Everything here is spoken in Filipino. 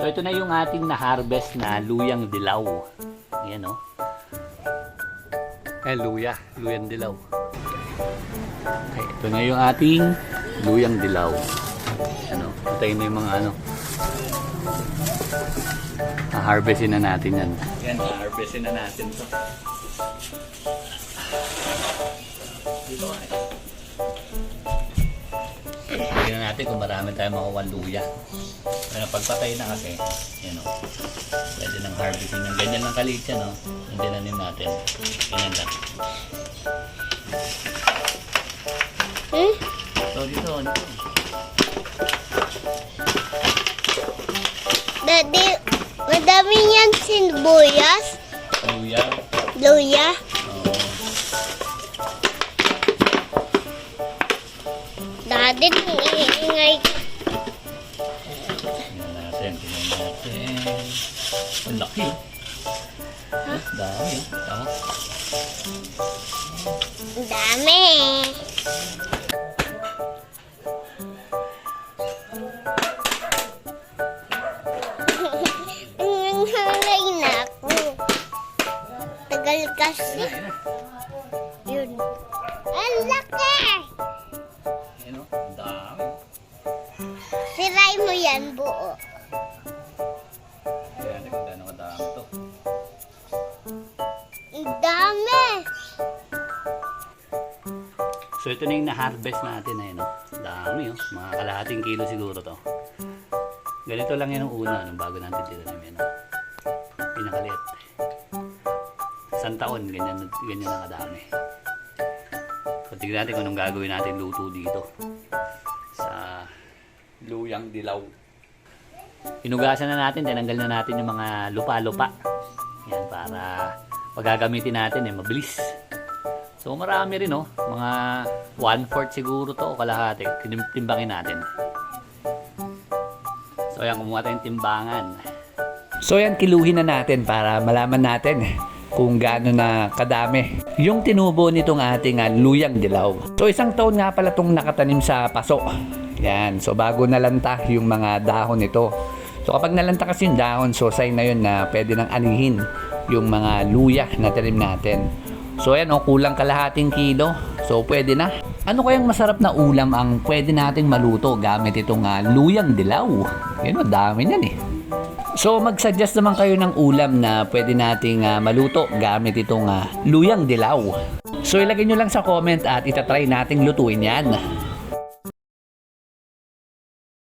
So ito na yung ating na-harvest na luyang dilaw. Ayan o. Eh, luya. Luyang dilaw. Okay, ito na yung ating luyang dilaw. Ano, patayin mo yung mga ano. Ha-harvestin na natin yan. Yan, ha-harvestin na natin to. Dito nga natin kung marami tayong makuha luya. Pero pagpatay na kasi, yan o. Pwede nang harvesting ng ganyan lang kaliit yan o. Yung dinanim natin. Ganyan lang. Hmm? So dito, dito. Daddy, madami yan sinbuyas, Luya. luya. Iingay ka. Tingnan natin, tingnan natin. Ang laki oh. Ha? Dami oh. Tama. Dami. Ang halay na ako. Tagal kasi. Yun. Ang laki! Siray mo yan buo. Ayan, kung gaano kadami to. Ang dami! So ito na yung na-harvest natin na yun. Oh. Dami oh. Mga kalahating kilo siguro to. Ganito lang yan ang una nung bago natin tinanim yan. Oh. Pinakaliit. Isang taon, ganyan, ganyan na kadami. So tignan natin kung anong gagawin natin luto dito. Sa luyang dilaw. Inugasan na natin, tinanggal na natin yung mga lupa-lupa. Yan, para pagagamitin natin eh, mabilis. So marami rin oh, mga 1/4 siguro to o kalahati. Timbangin natin. So ayan, kumuha tayong timbangan. So yan, kiluhin na natin para malaman natin kung gaano na kadami yung tinubo nitong ating ah, luyang dilaw. So isang taon nga pala itong nakatanim sa paso. Yan, so bago nalanta yung mga dahon nito. So kapag nalanta kasi yung dahon, so sign na yun na pwede nang anihin yung mga luya na tanim natin. So ayan, oh, kulang kalahating kilo. So pwede na. Ano kayang masarap na ulam ang pwede nating maluto gamit itong ah, luyang dilaw? Yan, dami yan eh. So mag-suggest naman kayo ng ulam na pwede nating ah, maluto gamit itong ah, luyang dilaw. So ilagay nyo lang sa comment at itatry nating lutuin yan.